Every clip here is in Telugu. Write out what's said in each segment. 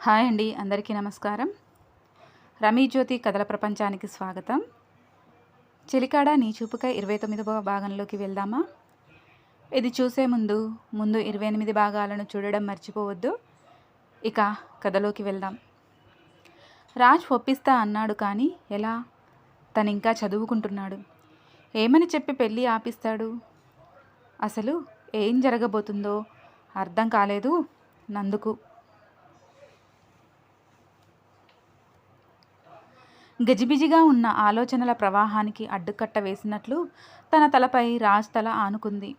హాయ్ అండి అందరికీ నమస్కారం. రమీ జ్యోతి కథల ప్రపంచానికి స్వాగతం. చిలికాడ నీ చూపుక ఇరవై తొమ్మిదవ భాగంలోకి వెళ్దామా? ఇది చూసే ముందు ముందు ఇరవై ఎనిమిది భాగాలను చూడడం మర్చిపోవద్దు. ఇక కథలోకి వెళ్దాం. రాజ్ ఒప్పిస్తా అన్నాడు కానీ ఎలా? తను ఇంకా చదువుకుంటున్నాడు. ఏమని చెప్పి పెళ్ళి ఆపిస్తాడు? అసలు ఏం జరగబోతుందో అర్థం కాలేదు నందుకు. గజిబిజిగా ఉన్న ఆలోచనల ప్రవాహానికి అడ్డుకట్ట వేసినట్లు తన తలపై రాజ్ తల ఆనుకుంది.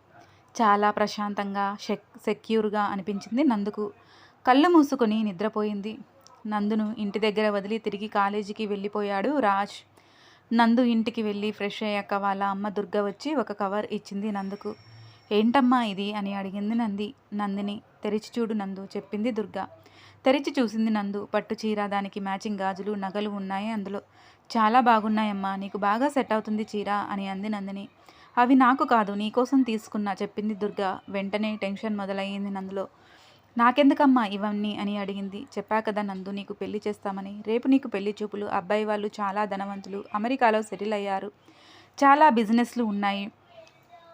చాలా ప్రశాంతంగా సెక్ సెక్యూర్గా అనిపించింది నందుకు. కళ్ళు మూసుకొని నిద్రపోయింది. నందును ఇంటి దగ్గర వదిలి తిరిగి కాలేజీకి వెళ్ళిపోయాడు రాజ్. నందు ఇంటికి వెళ్ళి ఫ్రెష్ అయ్యాక వాళ్ళ అమ్మ దుర్గ వచ్చి ఒక కవర్ ఇచ్చింది నందుకు. ఏంటమ్మా ఇది? అని అడిగింది నంది. నందిని తెరిచి చూడు నందు చెప్పింది దుర్గ. తెరిచి చూసింది నందు. పట్టు చీర దానికి మ్యాచింగ్ గాజులు నగలు ఉన్నాయి అందులో. చాలా బాగున్నాయమ్మా నీకు బాగా సెట్ అవుతుంది చీర అని అంది నందిని. అవి నాకు కాదు నీకోసం తీసుకున్నా చెప్పింది దుర్గ. వెంటనే టెన్షన్ మొదలయ్యింది నందులో. నాకెందుకమ్మా ఇవన్నీ అని అడిగింది. చెప్పా కదా నందు నీకు పెళ్ళి చేస్తామని. రేపు నీకు పెళ్ళి చూపులు. అబ్బాయి వాళ్ళు చాలా ధనవంతులు. అమెరికాలో సెటిల్ అయ్యారు. చాలా బిజినెస్లు ఉన్నాయి.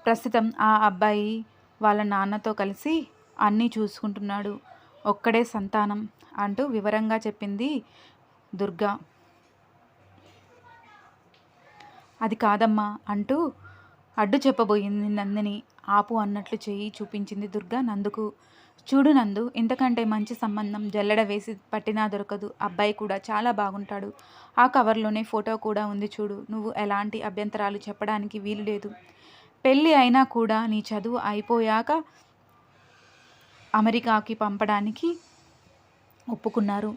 ప్రస్తుతం ఆ అబ్బాయి వాళ్ళ నాన్నతో కలిసి అన్నీ చూసుకుంటున్నాడు. ఒక్కడే సంతానం అంటూ వివరంగా చెప్పింది దుర్గా. అది కాదమ్మా అంటూ అడ్డు చెప్పబోయింది నందిని. ఆపు అన్నట్లు చేయి చూపించింది దుర్గా నందుకు. చూడు నందు ఇంతకంటే మంచి సంబంధం జల్లెడ వేసి పట్టినా దొరకదు. అబ్బాయి కూడా చాలా బాగుంటాడు. ఆ కవర్లోనే ఫోటో కూడా ఉంది చూడు. నువ్వు ఎలాంటి అభ్యంతరాలు చెప్పడానికి వీలు లేదు. పెళ్ళి అయినా కూడా నీ చదువు అయిపోయాక అమెరికాకి పంపడానికి ఒప్పుకున్నారు.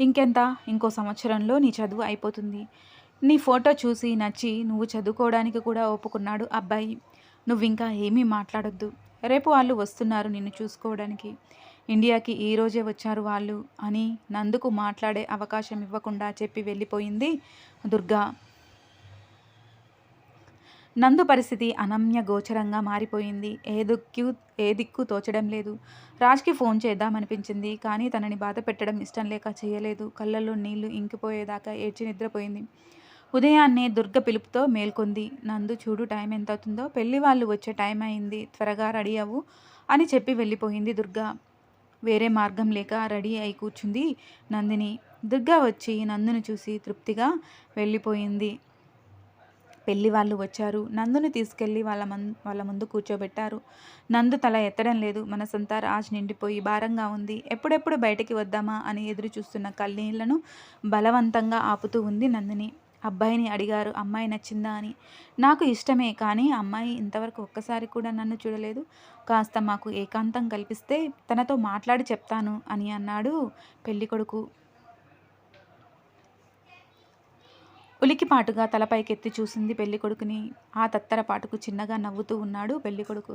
ఇంకెంత? ఇంకో సంవత్సరంలో నీ చదువు అయిపోతుంది. నీ ఫోటో చూసి నచ్చి నువ్వు చదువుకోవడానికి కూడా ఒప్పుకున్నాడు అబ్బాయి. నువ్వు ఇంకా ఏమీ మాట్లాడొద్దు. రేపు వాళ్ళు వస్తున్నారు నిన్ను చూసుకోవడానికి. ఇండియాకి ఈ రోజే వచ్చారు వాళ్ళు అని నందుకు మాట్లాడే అవకాశం ఇవ్వకుండా చెప్పి వెళ్ళిపోయింది దుర్గా. నందు పరిస్థితి అనమ్య గోచరంగా మారిపోయింది. ఏ దిక్కు ఏ దిక్కు తోచడం లేదు. రాజ్కి ఫోన్ చేద్దామనిపించింది. కానీ తనని బాధ పెట్టడం ఇష్టం లేక చేయలేదు. కళ్ళల్లో నీళ్ళు ఇంకిపోయేదాకా ఏడ్చి నిద్రపోయింది. ఉదయాన్నే దుర్గ పిలుపుతో మేల్కొంది. నందు చూడు టైం ఎంత అవుతుందో పెళ్ళి వాళ్ళు వచ్చే టైం అయింది. త్వరగా రెడీ అవ్వు అని చెప్పి వెళ్ళిపోయింది దుర్గా. వేరే మార్గం లేక రెడీ అయి కూర్చుంది నందిని. దుర్గా వచ్చి నందును చూసి తృప్తిగా వెళ్ళిపోయింది. పెళ్ళి వాళ్ళు వచ్చారు. నందుని తీసుకెళ్ళి వాళ్ళ మన్ వాళ్ళ ముందు కూర్చోబెట్టారు. నందు తల ఎత్తడం లేదు. మనసంతా రాజ్ నిండిపోయి భారంగా ఉంది. ఎప్పుడెప్పుడు బయటికి వద్దామా అని ఎదురు చూస్తున్న కళ్ళీళ్ళను బలవంతంగా ఆపుతూ ఉంది నందిని. అబ్బాయిని అడిగారు. అమ్మాయి నచ్చిందా అని. నాకు ఇష్టమే కానీ అమ్మాయి ఇంతవరకు ఒక్కసారి కూడా నన్ను చూడలేదు. కాస్త మాకు ఏకాంతం కల్పిస్తే తనతో మాట్లాడి చెప్తాను అని అన్నాడు పెళ్ళికొడుకు. ఉలికిపాటుగా తలపైకెత్తి చూసింది పెళ్ళికొడుకుని ఆ తత్తరపాటుకు చిన్నగా నవ్వుతూ ఉన్నాడు పెళ్ళికొడుకు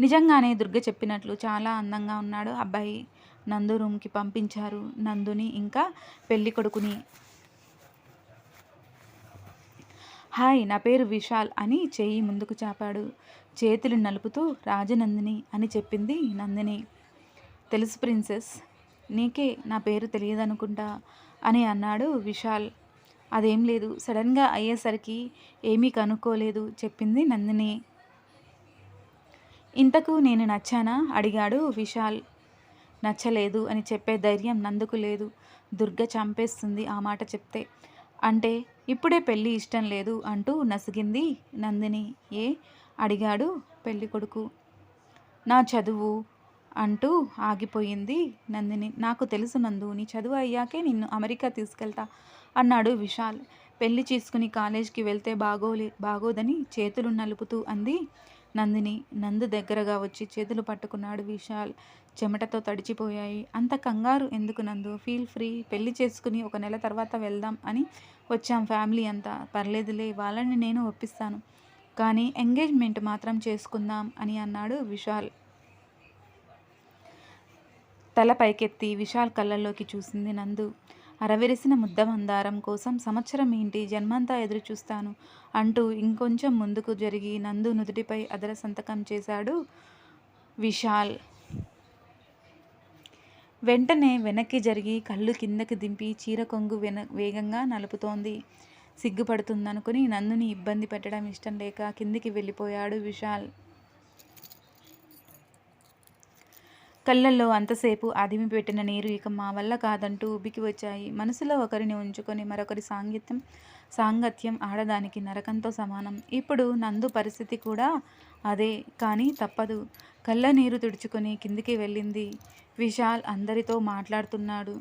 నిజంగానే దుర్గ చెప్పినట్లు చాలా అందంగా ఉన్నాడు. అబ్బాయి నందు రూమ్కి పంపించారు నందుని ఇంకా పెళ్ళికొడుకుని హాయ్ నా పేరు విశాల్ అని చెయ్యి ముందుకు చాపాడు. చేతులు నలుపుతూ రాజనందిని అని చెప్పింది నందిని. తెలుసు ప్రిన్సెస్ నీకే నా పేరు తెలియదనుకుంటా అని అన్నాడు విశాల్. అదేం లేదు. సడన్గా అయ్యేసరికి ఏమీ కనుక్కోలేదు. చెప్పింది నందిని. ఇంతకు నేను నచ్చానా? అడిగాడు విశాల్. నచ్చలేదు అని చెప్పే ధైర్యం నందుకు లేదు. దుర్గ చంపేస్తుంది ఆ మాట చెప్తే. అంటే ఇప్పుడే పెళ్ళి ఇష్టం లేదు అంటూ నసిగింది నందిని. ఏ? అడిగాడు పెళ్ళి కొడుకు. నా చదువు అంటూ ఆగిపోయింది నందిని. నాకు తెలుసు నందు నీ చదువు అయ్యాకే నిన్ను అమెరికా తీసుకెళ్తా. అన్నాడు విశాల్. పెళ్ళి చేసుకుని కాలేజ్కి వెళ్తే బాగోలే బాగోదని చేతులు నలుపుతూ అంది నందిని. నందు దగ్గరగా వచ్చి చేతులు పట్టుకున్నాడు విశాల్. చెమటతో తడిచిపోయాయి. అంత కంగారు ఎందుకు నందు? Feel free. పెళ్ళి చేసుకుని ఒక నెల తర్వాత వెళ్దాం అని వచ్చాం ఫ్యామిలీ అంతా. పర్లేదులే వాళ్ళని నేను ఒప్పిస్తాను. కానీ ఎంగేజ్మెంట్ మాత్రం చేసుకుందాం అని అన్నాడు విశాల్. తల పైకెత్తి విశాల్ కళ్ళల్లోకి చూసింది నందు. అరవిరిసిన ముద్ద మందారం కోసం సంవత్సరం ఏంటి? జన్మంతా ఎదురు చూస్తాను అంటూ ఇంకొంచెం ముందుకు జరిగి నందు నుదుటిపై అదర సంతకం చేశాడు విశాల్. వెంటనే వెనక్కి జరిగి కళ్ళు కిందకి దింపి చీర కొంగు వెన వేగంగా నలుపుతోంది. సిగ్గుపడుతుందనుకుని నందుని ఇబ్బంది పెట్టడం ఇష్టం లేక కిందికి వెళ్ళిపోయాడు విశాల్. కళ్ళల్లో అంతసేపు అదిమి పెట్టిన నీరు ఇక మా వల్ల కాదంటూ ఉబ్బికి వచ్చాయి. మనసులో ఒకరిని ఉంచుకొని మరొకరి సాంగత్యం సాంగత్యం ఆడదానికి నరకంతో సమానం. ఇప్పుడు నందు పరిస్థితి కూడా అదే కానీ తప్పదు. కళ్ళ నీరు తుడుచుకొని కిందికి వెళ్ళింది విశాల్ అందరితో మాట్లాడుతున్నాడు.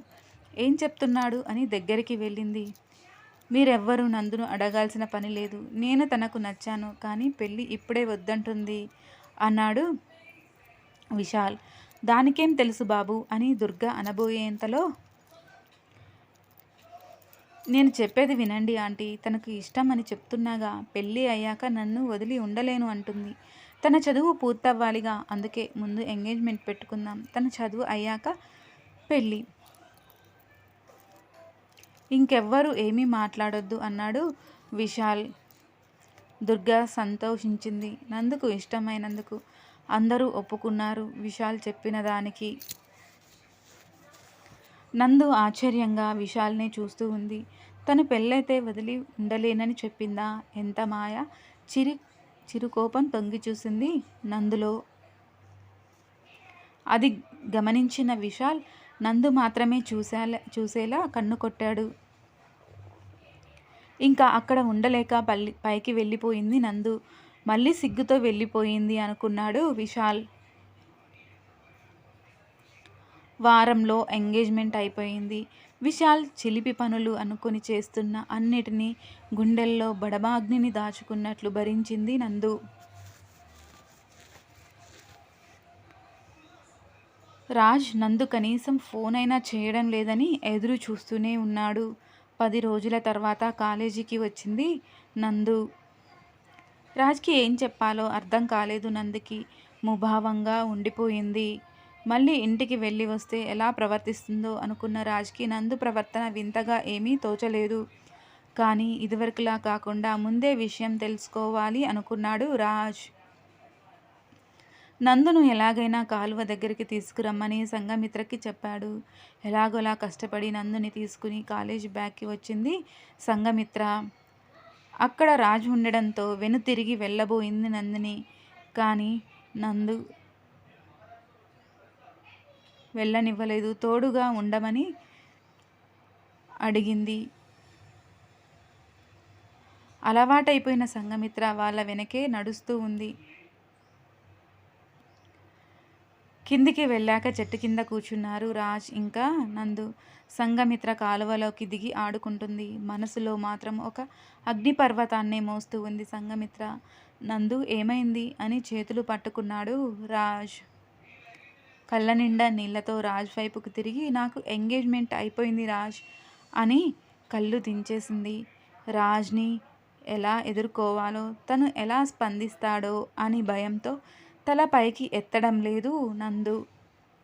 ఏం చెప్తున్నాడు అని దగ్గరికి వెళ్ళింది. మీరెవ్వరూ నందును అడగాల్సిన పని లేదు. నేను తనకు నచ్చాను కానీ పెళ్ళి ఇప్పుడే వద్దంటుంది అన్నాడు విశాల్. దానికేం తెలుసు బాబు? అని దుర్గ అనబోయేంతలో నేను చెప్పేది వినండి ఆంటీ. తనకు ఇష్టం అని చెప్తున్నాగా. పెళ్ళి అయ్యాక నన్ను వదిలి ఉండలేను అంటుంది. తన చదువు పూర్తవ్వాలిగా. అందుకే ముందు ఎంగేజ్మెంట్ పెట్టుకుందాం. తన చదువు అయ్యాక పెళ్ళి. ఇంకెవ్వరు ఏమీ మాట్లాడొద్దు అన్నాడు విశాల్. దుర్గా సంతోషించింది. నందుకు? ఇష్టమైనందుకు. అందరూ ఒప్పుకున్నారు విశాల్ చెప్పిన దానికి. నందు ఆశ్చర్యంగా విశాల్ని చూస్తూ ఉంది. తను పెళ్ళైతే వదిలి ఉండలేనని చెప్పిందా? ఎంత మాయ? చిరి చిరుకోపం తొంగి చూసింది నందులో. అది గమనించిన విశాల్ నందు మాత్రమే చూసేలా చూసేలా కన్ను కొట్టాడు. ఇంకా అక్కడ ఉండలేక పల్లి పైకి వెళ్ళిపోయింది నందు. మళ్ళీ సిగ్గుతో వెళ్ళిపోయింది అనుకున్నాడు విశాల్. వారంలో ఎంగేజ్మెంట్ అయిపోయింది. విశాల్ చిలిపి పనులు అనుకుని చేస్తున్న అన్నిటినీ గుండెల్లో బడబాగ్నిని దాచుకున్నట్లు భరించింది నందు. రాజ్ నందు కనీసం ఫోన్ అయినా చేయడం లేదని ఎదురు చూస్తూనే ఉన్నాడు. పది రోజుల తర్వాత కాలేజీకి వచ్చింది నందు. రాజ్కి ఏం చెప్పాలో అర్థం కాలేదు నందుకి. ముభావంగా ఉండిపోయింది. మళ్ళీ ఇంటికి వెళ్ళి వస్తే ఎలా ప్రవర్తిస్తుందో అనుకున్న రాజ్కి నందు ప్రవర్తన వింతగా ఏమీ తోచలేదు. కానీ ఇదివరకులా కాకుండా ముందే విషయం తెలుసుకోవాలి అనుకున్నాడు రాజ్. నందును ఎలాగైనా కాలువ దగ్గరికి తీసుకురమ్మని సంఘమిత్రకి చెప్పాడు. ఎలాగోలా కష్టపడి నందుని తీసుకుని కాలేజ్ బ్యాగ్కి వచ్చింది సంఘమిత్ర. అక్కడ రాజు ఉండడంతో వెనుతిరిగి వెళ్ళబోయింది నందిని. కానీ నందు వెళ్ళనివ్వలేదు. తోడుగా ఉండమని అడిగింది. అలవాటైపోయిన సంఘమిత్ర వాళ్ళ వెనకే నడుస్తూ ఉంది. కిందికి వెళ్ళాక చెట్టు కింద కూర్చున్నారు రాజ్ ఇంకా నందు. సంఘమిత్ర కాలువలోకి దిగి ఆడుకుంటుంది. మనసులో మాత్రం ఒక అగ్నిపర్వతాన్నే మోస్తూ ఉంది సంఘమిత్ర. నందు ఏమైంది? అని చేతులు పట్టుకున్నాడు రాజ్. కళ్ళ నిండా నీళ్ళతో రాజ్ వైపుకు తిరిగి నాకు ఎంగేజ్మెంట్ అయిపోయింది రాజ్ అని కళ్ళు దించేసింది. రాజ్ని ఎలా ఎదుర్కోవాలో తను ఎలా స్పందిస్తాడో అని భయంతో తల పైకి ఎత్తడం లేదు. నందు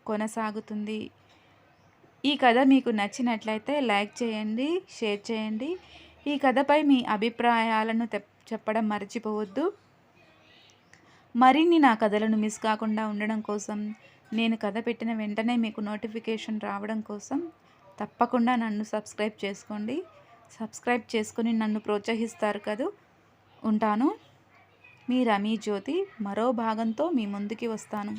కొనసాగుతుంది. ఈ కథ మీకు నచ్చినట్లయితే లైక్ చేయండి షేర్ చేయండి. ఈ కథపై మీ అభిప్రాయాలను చెప్పడం మర్చిపోవద్దు. మరిన్ని నా కథలను మిస్ కాకుండా ఉండడం కోసం నేను కథ పెట్టిన వెంటనే మీకు నోటిఫికేషన్ రావడం కోసం తప్పకుండా నన్ను సబ్స్క్రైబ్ చేసుకోండి. సబ్స్క్రైబ్ చేసుకొని నన్ను ప్రోత్సహిస్తారు కదూ. ఉంటాను. మీ రమీ జ్యోతి మరో భాగంతో మీ ముందుకి వస్తాను.